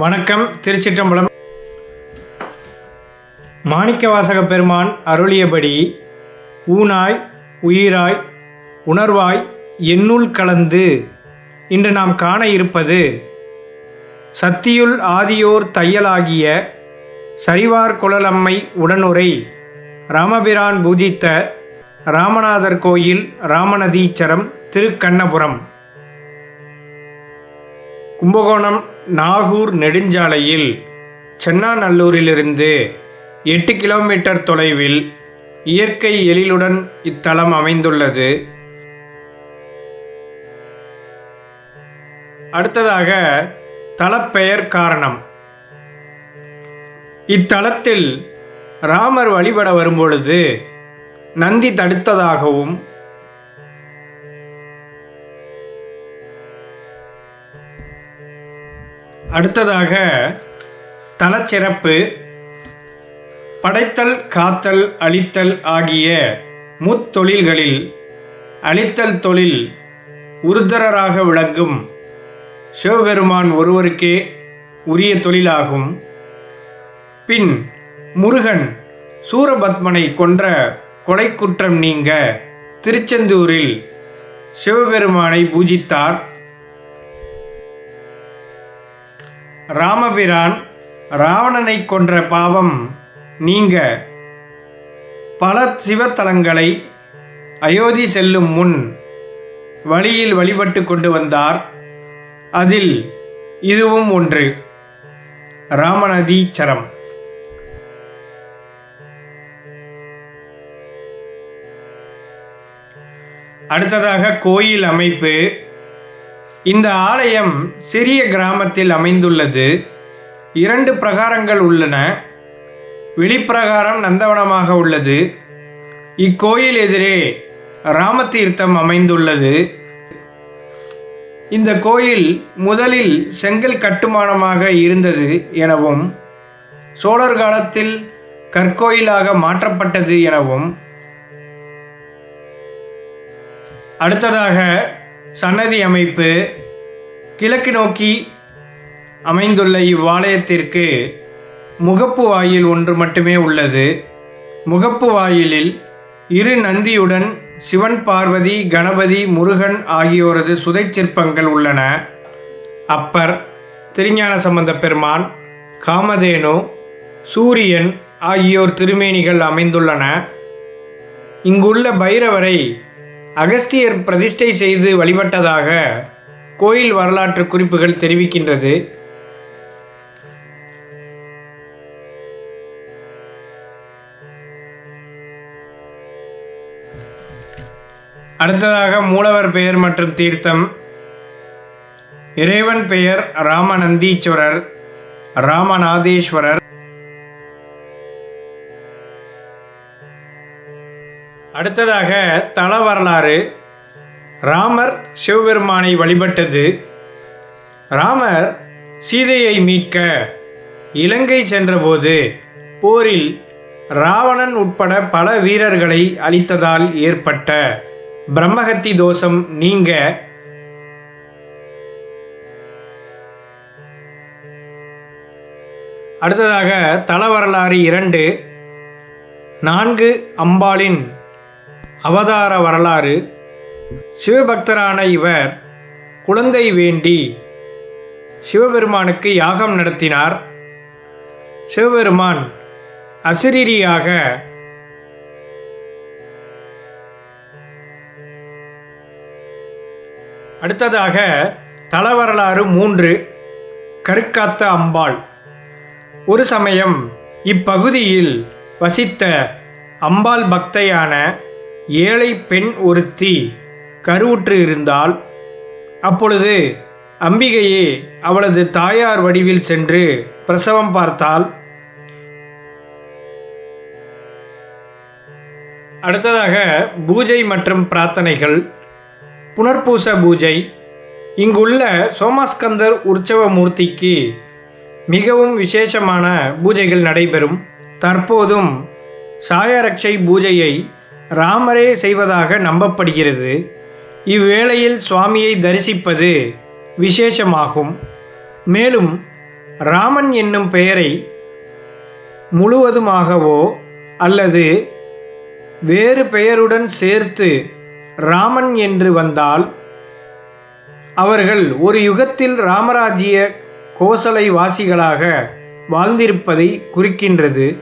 வணக்கம். திருச்சிற்றம்பலம். மாணிக்கவாசக பெருமான் அருளியபடி ஊனாய் உயிராய் உணர்வாய் என்னுள் கலந்து இன்று நாம் காண இருப்பது சத்தியுள் ஆதியோர் தையலாகிய சரிவார் குழலம்மை உடனுரை ராமபிரான் பூஜித்த ராமநாதர் கோயில் ராமநதீச்சரம் திருக்கண்ணபுரம். கும்பகோணம் நாகூர் நெடுஞ்சாலையில் சென்னாநல்லூரிலிருந்து எட்டு கிலோமீட்டர் தொலைவில் இயற்கை எழிலுடன் இத்தலம் அமைந்துள்ளது. அடுத்ததாக தலப்பெயர் காரணம். இத்தலத்தில் ராமர் வழிபட வரும்பொழுது நந்தி தடுத்ததாகவும் அடுத்ததாக தலச்சிறப்பு படைத்தல் காத்தல் அழித்தல் ஆகிய முத்தொழில்களில் அழித்தல் தொழில் உருதரராக விளங்கும். சிவபெருமான் ஒருவருக்கே உரிய தொழிலாகும். பின் முருகன் சூரபத்மனை கொன்ற கொலை குற்றம் நீங்க திருச்செந்தூரில் சிவபெருமானை பூஜித்தார். ராமபிரான் ராவணனை கொன்ற பாவம் நீங்க. பல சிவத்தலங்களை அயோத்தி செல்லும் முன் வழியில் வழிபட்டு கொண்டு வந்தார். அதில் இதுவும் ஒன்று. ராமநதீச்சரம். அடுத்ததாக கோயில் அமைப்பு. இந்த ஆலயம் சிறிய கிராமத்தில் அமைந்துள்ளது. இரண்டு பிரகாரங்கள் உள்ளன. வெளிப்பிரகாரம் நந்தவனமாக உள்ளது. இக்கோயில் எதிரே ராமதீர்த்தம் அமைந்துள்ளது. இந்த கோயில் முதலில் செங்கல் கட்டுமானமாக இருந்தது எனவும் சோழர் காலத்தில் கற்கோயிலாக மாற்றப்பட்டது எனவும். அடுத்ததாக சன்னதி அமைப்பு கிழக்கு நோக்கி அமைந்துள்ள இவ்வாலயத்திற்கு முகப்பு வாயில் ஒன்று மட்டுமே உள்ளது. முகப்பு வாயிலில் இரு நந்தியுடன் சிவன் பார்வதி கணபதி முருகன் ஆகியோரது சுதை சிற்பங்கள் உள்ளன. அப்பர் திருஞான சம்பந்த பெருமான் காமதேனு சூரியன் ஆகியோர் திருமேனிகள் அமைந்துள்ளன. இங்குள்ள பைரவரை அகஸ்தியர் பிரதிஷ்டை செய்து வழிபட்டதாக கோயில் வரலாற்று குறிப்புகள் தெரிவிக்கின்றது. அடுத்ததாக மூலவர் பெயர் மற்றும் தீர்த்தம். இறைவன் பெயர் ராமநந்தீஸ்வரர் ராமநாதேஸ்வரர் அடுத்ததாக தல வரலாறு. ராமர் சிவபெருமானை வழிபட்டது. ராமர் சீதையை மீட்க இலங்கை சென்றபோது போரில் ராவணன் உட்பட பல வீரர்களை அழித்ததால் ஏற்பட்ட பிரம்மகத்தி தோஷம் நீங்க. அடுத்ததாக தல வரலாறு இரண்டு. நான்கு அம்பாளின் அவதார வரலாறு. சிவபக்தரான இவர் குழந்தை வேண்டி சிவபெருமானுக்கு யாகம் நடத்தினார். சிவபெருமான் அசிரீரியாக அடுத்ததாக தலவரலாறு மூன்று கருக்காத்த அம்பாள். ஒரு சமயம் இப்பகுதியில் வசித்த அம்பாள் பக்தையான ஏழை பெண் ஒருத்தி கருவுற்று இருந்தால் அப்பொழுது அம்பிகையே அவளது தாயார் வடிவில் சென்று பிரசவம் பார்த்தால் அடுத்ததாக பூஜை மற்றும் பிரார்த்தனைகள். புனர்பூச பூஜை. இங்குள்ள சோமாஸ்கந்தர் உற்சவ மூர்த்திக்கு மிகவும் விசேஷமான பூஜைகள் நடைபெறும். தற்போதும் சாயரட்சை பூஜையை ராமரே செய்வதாக நம்பப்படுகிறது. இவ்வேளையில் சுவாமியை தரிசிப்பது விசேஷமாகும். மேலும் ராமன் என்னும் பெயரை முழுவதுமாகவோ அல்லது வேறு பெயருடன் சேர்த்து ராமன் என்று வந்தால் அவர்கள் ஒரு யுகத்தில் ராமராஜ்ய கோசலை வாசிகளாக வாழ்ந்திருப்பதை குறிக்கின்றது.